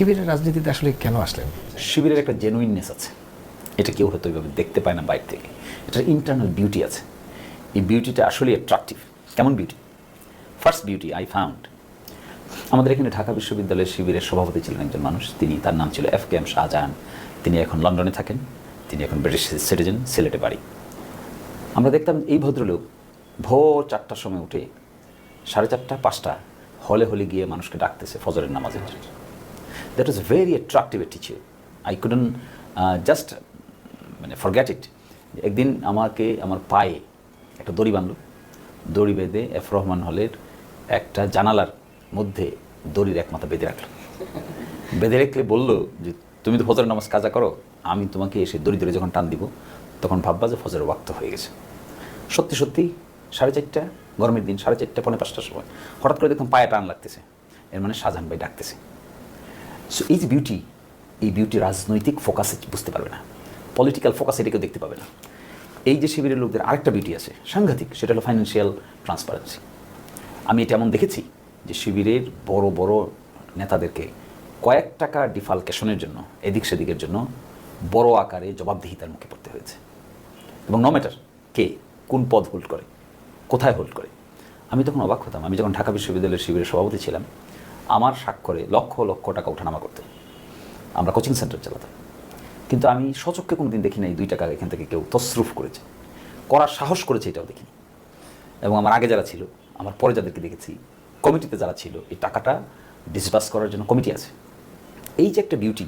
শিবিরের রাজনীতিতে আসলে কেন আসলেন? শিবিরের একটা জেনুইননেস আছে। এটা কেউ হয়তো ওইভাবে দেখতে পায় না বাইরে থেকে। এটার ইন্টারনাল বিউটি আছে। এই বিউটিটা আসলে অ্যাট্রাকটিভ কেমন beauty first beauty I found আমাদের এখানে ঢাকা বিশ্ববিদ্যালয়ের শিবিরের সভাপতি ছিলেন একজন মানুষ। তিনি, তার নাম ছিল এফ কে এম শাহজাহান তিনি এখন লন্ডনে থাকেন। তিনি এখন ব্রিটিশ সিটিজেন সিলেটে বাড়ি। আমরা দেখতাম এই ভদ্রলোক ভোর চারটার সময় উঠে সাড়ে চারটা, পাঁচটা হলে হলে গিয়ে মানুষকে ডাকতেছে ফজরের নামাজের জন্য that is very attractive a teacher I couldn't just মানে ফরগ্যাট ইট একদিন আমাকে, আমার পায়ে একটা দড়ি বাঁধল। দড়ি বেঁধে এফ রহমান হলের একটা জানালার মধ্যে দড়ির এক মাথা বেঁধে রাখল। বেঁধে রেখলে বলল যে, তুমি তো ফজরের নামাজ কাজা করো, আমি তোমাকে এসে দড়ি দড়ি যখন টান দিব, তখন ভাববা যে ফজরের ওয়াক্ত হয়ে গেছে। সত্যি সত্যি, সাড়ে চারটা, গরমের দিন সাড়ে চারটা, পৌনে পাঁচটার সময় হঠাৎ করে দেখলাম পায়ে টান লাগতেছে। এর মানে শাহজাহান ভাই ডাকতেছে। সো এই যে বিউটি এই বিউটি রাজনৈতিক ফোকাসে বুঝতে পারবে না? পলিটিক্যাল ফোকাস এটাকে দেখতে পাবে না। এই যে শিবিরের লোকদের আরেকটা বিউটি আছে, সাংঘাতিক, সেটা হলো ফাইন্যান্সিয়াল ট্রান্সপারেন্সি আমি এটা এমন দেখেছি যে শিবিরের বড় বড় নেতাদেরকে কয়েক টাকা ডিফালকেশনের জন্য, এদিক সেদিকের জন্য বড় আকারে জবাবদিহিতার মুখে পড়তে হয়েছে। এবং নো ম্যাটার কে কোন পদ হোল্ড করে, কোথায় হোল্ড করে, আমি তখন অবাক হতাম। আমি যখন ঢাকা বিশ্ববিদ্যালয়ের শিবিরের সভাপতি ছিলাম আমার স্বাক্ষরে লক্ষ লক্ষ টাকা ওঠানামা করতে। আমরা কোচিং সেন্টার চালাতাম। কিন্তু আমি সচক্ষে কোনো দিন দেখি নাই দুই টাকা এখান থেকে কেউ তসরুফ করেছে। করার সাহস করেছে এটাও দেখিনি। এবং আমার আগে যারা ছিল, আমার পরে যাদেরকে দেখেছি, কমিটিতে যারা ছিল, এই টাকাটা ডিসবাস করার জন্য কমিটি আছে। এই যে একটা বিউটি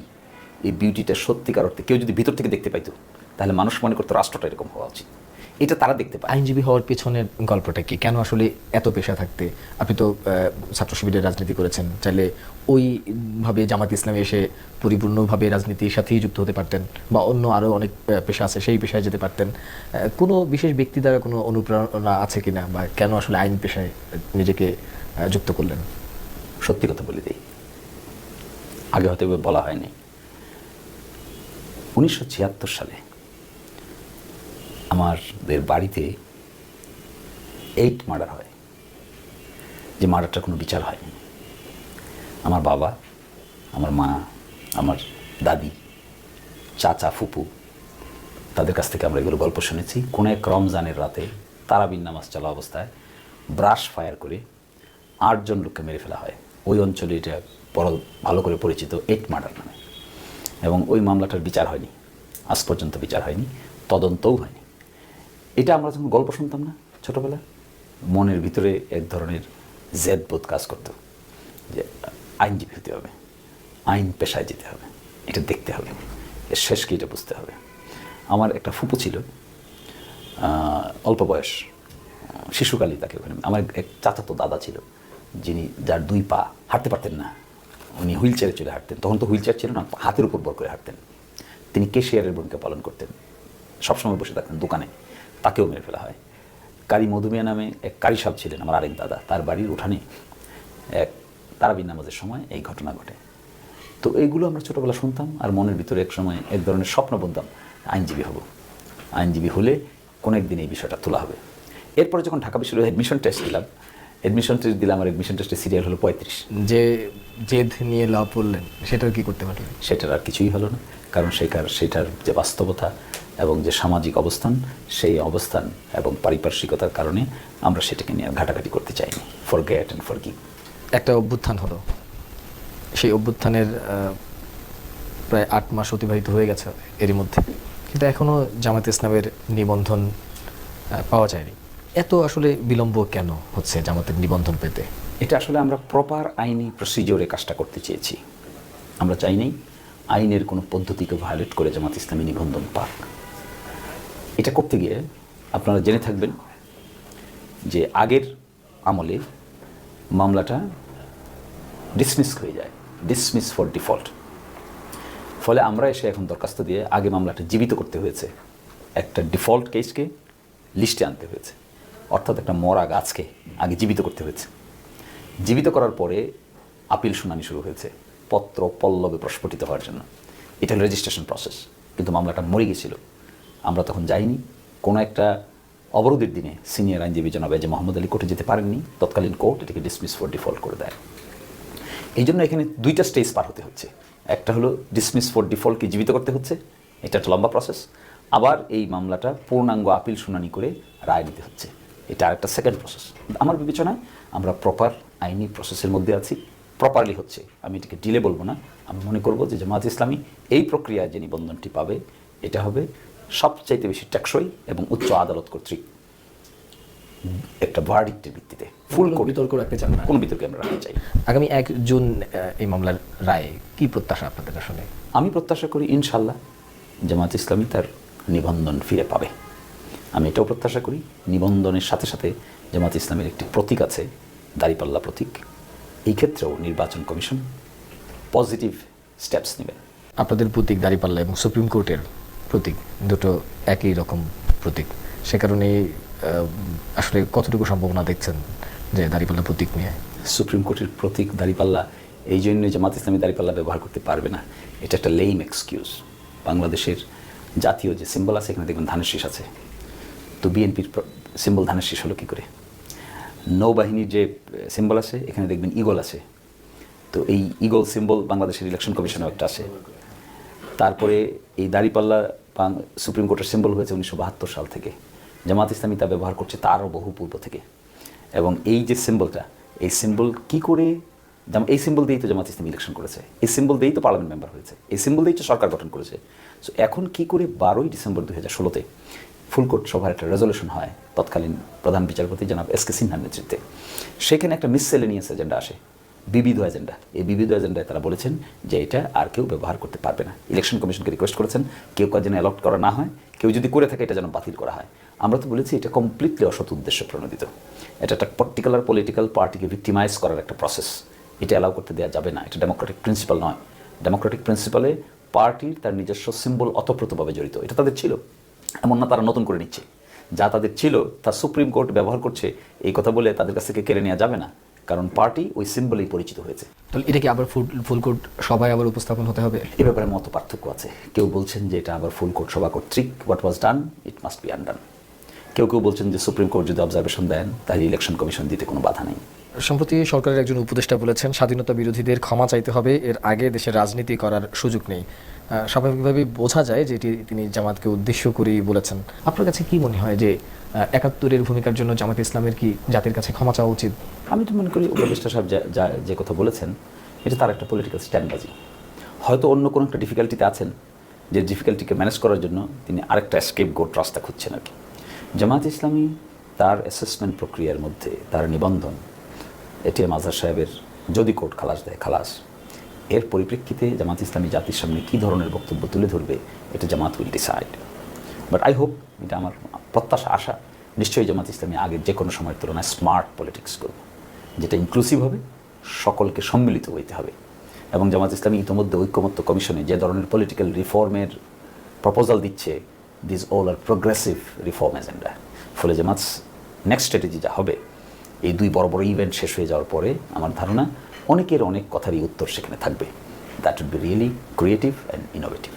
এই বিউটিটা সত্যিকার অর্থে কেউ যদি ভিতর থেকে দেখতে পাইতো, তাহলে মানুষ মনে করতো রাষ্ট্রটা এরকম হওয়া উচিত। এটা তারা দেখতে পায়। আইনজীবী হওয়ার পেছনের গল্পটা কি? কেন আসলে এত পেশা থাকতে? আপনি তো ছাত্র শিবিরের রাজনীতি করেছেন চাইলে ওইভাবে জামাত ইসলামে এসে পরিপূর্ণভাবে রাজনীতির সাথেই যুক্ত হতে পারতেন বা অন্য আরও অনেক পেশা আছে সেই পেশায় যেতে পারতেন। কোনো বিশেষ ব্যক্তি দ্বারা কোনো অনুপ্রেরণা আছে কিনা বা কেন আসলে আইন পেশায় নিজেকে যুক্ত করলেন? সত্যি কথা বলে দিই আগে হয়তো বলা হয়নি। উনিশশো ছিয়াত্তর সালে আমাদের বাড়িতে এইট মার্ডার হয়। যে মার্ডারটার কোনো বিচার হয়নি। আমার বাবা, আমার মা, আমার দাদি, চাচা, ফুপু, তাদের কাছ থেকে আমরা এগুলো গল্প শুনেছি। কোনো এক রমজানের রাতে তারাবিন নামাজ চলা অবস্থায় ব্রাশ ফায়ার করে আটজন লোককে মেরে ফেলা হয়। ওই অঞ্চলে এটা বড় ভালো করে পরিচিত এইট মার্ডার নামে। এবং ওই মামলাটার বিচার হয়নি। আজ পর্যন্ত বিচার হয়নি। তদন্তও হয়নি। এটা আমরা যখন গল্প শুনতাম না ছোটোবেলা মনের ভিতরে এক ধরনের জেদ বোধ কাজ করতো যে আইনজীবী হতে হবে, আইন পেশায় যেতে হবে, এটা দেখতে হবে, এর শেষ কি এটা বুঝতে হবে। আমার একটা ফুপু ছিল অল্প বয়স, শিশুকালই তাকে ওখানে, আমার এক চাচাতো দাদা ছিল, যিনি যার দুই পা হাঁটতে পারতেন না, উনি হুইল চেয়ারে চলে হাঁটতেন, তখন তো হুইল চেয়ার ছিল না, হাতের উপর বর করে হাঁটতেন। তিনি কেশিয়ারের ভূমিকা পালন করতেন, সবসময় বসে থাকতেন দোকানে। তাকেও মেরে ফেলা হয়। কারি মধুমিয়া নামে এক কারি সাহেব ছিলেন আমার আরেক দাদা। তার বাড়ির উঠানে এক তারাবিন নামাজের সময় এই ঘটনা ঘটে। তো এইগুলো আমরা ছোটোবেলা শুনতাম আর মনের ভিতরে এক সময় এক ধরনের স্বপ্ন বুনতাম আইনজীবী হব। আইনজীবী হলে কোনো একদিন এই বিষয়টা তোলা হবে। এরপরে যখন ঢাকা বিশ্ববিদ্যালয়ে অ্যাডমিশন টেস্ট দিলাম অ্যাডমিশন টেস্ট দিলাম আমার অ্যাডমিশন টেস্টের সিরিয়াল হলো পঁয়ত্রিশ। যে জেদ নিয়ে লাভ পড়লেন সেটার কি করতে পারলেন? সেটার আর কিছুই হলো না। কারণ সেটার সেটার যে বাস্তবতা এবং যে সামাজিক অবস্থান সেই অবস্থান এবং পারিপার্শ্বিকতার কারণে আমরা সেটাকে নিয়ে ঘাটাঘাটি করতে চাইনি। Forget and forgive একটা অভ্যুত্থান হলো। সেই অভ্যুত্থানের প্রায় আট মাস অতিবাহিত হয়ে গেছে এরই মধ্যে। কিন্তু এখনও জামাত ইসলামের নিবন্ধন পাওয়া যায়নি। এত আসলে বিলম্ব কেন হচ্ছে জামাতের নিবন্ধন পেতে? এটা আসলে আমরা প্রপার আইনি প্রসিজিওরে কাজটা করতে চেয়েছি। আমরা চাই নাই আইনের কোনো পদ্ধতিকে ভায়োলেট করে জামাত ইসলামী নিবন্ধন পাক। এটা করতে গিয়ে আপনারা জেনে থাকবেন যে আগের আমলে মামলাটা ডিসমিস হয়ে যায় ডিসমিস ফর ডিফল্ট ফলে আমরা এসে এখন দরখাস্ত দিয়ে আগে মামলাটা জীবিত করতে হয়েছে। একটা ডিফল্ট কেসকে লিস্টে আনতে হয়েছে। অর্থাৎ একটা মরা গাছকে আগে জীবিত করতে হয়েছে। জীবিত করার পরে আপিল শুনানি শুরু হয়েছে। পত্র পল্লবে প্রস্ফুটিত হওয়ার জন্য। এটা হলো রেজিস্ট্রেশন প্রসেস কিন্তু মামলাটা মরে গেছিল আমরা তখন যাইনি। কোনো একটা অবরোধের দিনে সিনিয়র আইনজীবী জনাব যে মোহাম্মদ আলী কোর্টে যেতে পারেননি। তৎকালীন কোর্ট এটাকে ডিসমিস ফর ডিফল্ট করে দেয়। এই জন্য এখানে দুইটা স্টেজ পার হতে হচ্ছে। একটা হলো ডিসমিস ফর ডিফল্টকে জীবিত করতে হচ্ছে। এটা একটা লম্বা প্রসেস আবার এই মামলাটা পূর্ণাঙ্গ আপিল শুনানি করে রায় দিতে হচ্ছে। এটা আরেকটা সেকেন্ড প্রসেস আমার বিবেচনায় আমরা প্রপার আইনি প্রসেসের মধ্যে আছি। প্রপারলি হচ্ছে। আমি এটাকে ডিলে বলব না। আমি মনে করব যে জামাত ইসলামী এই প্রক্রিয়ায় যে নিবন্ধনটি পাবে, এটা হবে সবচাইতে বেশি টেকসই এবং উচ্চ আদালত কর্তৃক একটা ভার্ডিক্টের ভিত্তিতে ফুল বিতর্ক রাখতে চান না। কোনো বিতর্কে আমরা রাখতে চাই আগামী এক জুন এই মামলার রায় কি প্রত্যাশা আপনাদের আসলে আমি প্রত্যাশা করি ইনশাল্লাহ জামাত ইসলামী তার নিবন্ধন ফিরে পাবে। আমি এটাও প্রত্যাশা করি নিবন্ধনের সাথে সাথে জামাত ইসলামের একটি প্রতীক আছে দাড়িপাল্লা প্রতীক। এই ক্ষেত্রেও নির্বাচন কমিশন পজিটিভ স্টেপস নেবে। আপনাদের প্রতীক দাঁড়িপাল্লা এবং সুপ্রিম কোর্টের প্রতীক, দুটো একই রকম প্রতীক। সে কারণে আসলে কতটুকু সম্ভাবনা দেখছেন যে দাঁড়িপাল্লা প্রতীক নিয়ে? সুপ্রিম কোর্টের প্রতীক দাড়িপাল্লা, এই জন্যই জামাত ইসলামী দাড়িপাল্লা ব্যবহার করতে পারবে না। এটা একটা লেইম এক্সকিউজ বাংলাদেশের জাতীয় যে সিম্বল আছে, এখানে দেখবেন ধানের শীষ আছে। তো বিএনপির সিম্বল ধানের শীষ হলো কী করে? নৌবাহিনীর যে সিম্বল আছে, এখানে দেখবেন ইগল আছে। তো এই ইগল সিম্বল বাংলাদেশের ইলেকশন কমিশনেও একটা আছে। তারপরে এই দাড়িপাল্লা সুপ্রিম কোর্টের সিম্বল হয়েছে উনিশশো বাহাত্তর সাল থেকে। জামাত ইসলামী তা ব্যবহার করছে তারও বহু পূর্ব থেকে। এবং এই যে সিম্বলটা এই সিম্বল কি করে এই সিম্বল দিয়েই তো জামাত ইসলামী ইলেকশন করেছে। এই সিম্বল দিয়েই তো পার্লামেন্ট মেম্বার হয়েছে। এই সিম্বল দিয়েই তো সরকার গঠন করেছে। সো এখন কি করে বারোই ডিসেম্বর দু হাজার ষোলোতে ফুলকোট সভার একটা রেজলিউশন হয় তৎকালীন প্রধান বিচারপতি জনাব এস কে সিনহার নেতৃত্বে। সেখানে একটা মিসসেলেনিয়াস এজেন্ডা আসে। বিবিধ এজেন্ডা। এই বিবিধ এজেন্ডায় তারা বলেছেন যে এটা আর কেউ ব্যবহার করতে পারবে না। ইলেকশন কমিশনকে রিকোয়েস্ট করেছেন, কেউ কাজ যেন অ্যালট করা না হয়, কেউ যদি করে থাকে এটা যেন বাতিল করা হয়। আমরা তো বলেছি এটা কমপ্লিটলি অসৎ উদ্দেশ্য প্রণোদিত। এটা একটা পার্টিকুলার পলিটিক্যাল পার্টিকে ভিক্টিমাইজ করার একটা প্রসেস এটা অ্যালাউ করতে দেওয়া যাবে না। এটা ডেমোক্রেটিক প্রিন্সিপাল নয়। ডেমোক্রেটিক প্রিন্সিপালে পার্টির তার নিজস্ব সিম্বল অতপ্রতভাবে জড়িত। এটা তাদের ছিল। এমন না তারা নতুন করে নিচ্ছে। যা তাদের ছিল, তা সুপ্রিম কোর্ট ব্যবহার করছে, এই কথা বলে তাদের কাছ থেকে কেড়ে নেওয়া যাবে না। কারণ পার্টি ওই সিম্বলেই পরিচিত হয়েছে। তাহলে এটা কি আবার ফুল ফুল কোর্ট সবাই আবার উপস্থাপন হতে হবে? এ ব্যাপারে মত পার্থক্য আছে। কেউ বলছেন যে এটা আবার ফুল কোর্ট সভা কর্তৃক what was done it must be undone কেউ কেউ বলছেন যে সুপ্রিম কোর্ট যদি অবজারভেশন দেন তাহলে ইলেকশন কমিশন দিতে কোনো বাধা নেই। সম্প্রতি সরকারের একজন উপদেষ্টা বলেছেন স্বাধীনতা বিরোধীদের ক্ষমা চাইতে হবে এর আগে দেশের রাজনীতি করার সুযোগ নেই। স্বাভাবিকভাবেই বোঝা যায় যে এটি তিনি জামাতকে উদ্দেশ্য করেই বলেছেন। আপনার কাছে কি মনে হয় যে একাত্তরের ভূমিকার জন্য জামাত ইসলামের কি জাতির কাছে ক্ষমা চাওয়া উচিত? আমি তো মনে করি উপদেষ্টা সাহেব যা- যা কথা বলেছেন, এটা তার একটা পলিটিক্যাল স্ট্যান্ডবাজি হয়তো অন্য কোনো একটা ডিফিকাল্টিতে আছেন, যে ডিফিকাল্টিকে ম্যানেজ করার জন্য তিনি আরেকটা স্কেপ গোট রাস্তা খুঁজছেন আর কি। জামাত ইসলামী তার অ্যাসেসমেন্ট প্রক্রিয়ার মধ্যে, তার নিবন্ধন এটিএম আজহার সাহেবের যদি কোর্ট খালাস দেয়, খালাস। এর পরিপ্রেক্ষিতে জামাত ইসলামী জাতির সামনে কী ধরনের বক্তব্য তুলে ধরবে, এটা Jamaat will decide. But I hope এটা আমার প্রত্যাশা, আশা, নিশ্চয়ই জামাত ইসলামী আগের যে কোনো সময়ের তুলনায় স্মার্ট পলিটিক্স করবে, যেটা ইনক্লুসিভ হবে, সকলকে সম্মিলিত হইতে হবে। এবং জামাত ইসলামী ইতিমধ্যে ঐক্যমত্য কমিশনে যে ধরনের পলিটিক্যাল রিফর্মের প্রপোজাল দিচ্ছে this all are progressive reform agenda ফলে জামাত নেক্সট স্ট্র্যাটেজি যা হবে, এই দুই বড় বড় ইভেন্ট শেষ হয়ে যাওয়ার পরে, আমার ধারণা অনেকের অনেক কথারই উত্তর সেখানে থাকবে। That would be really creative and innovative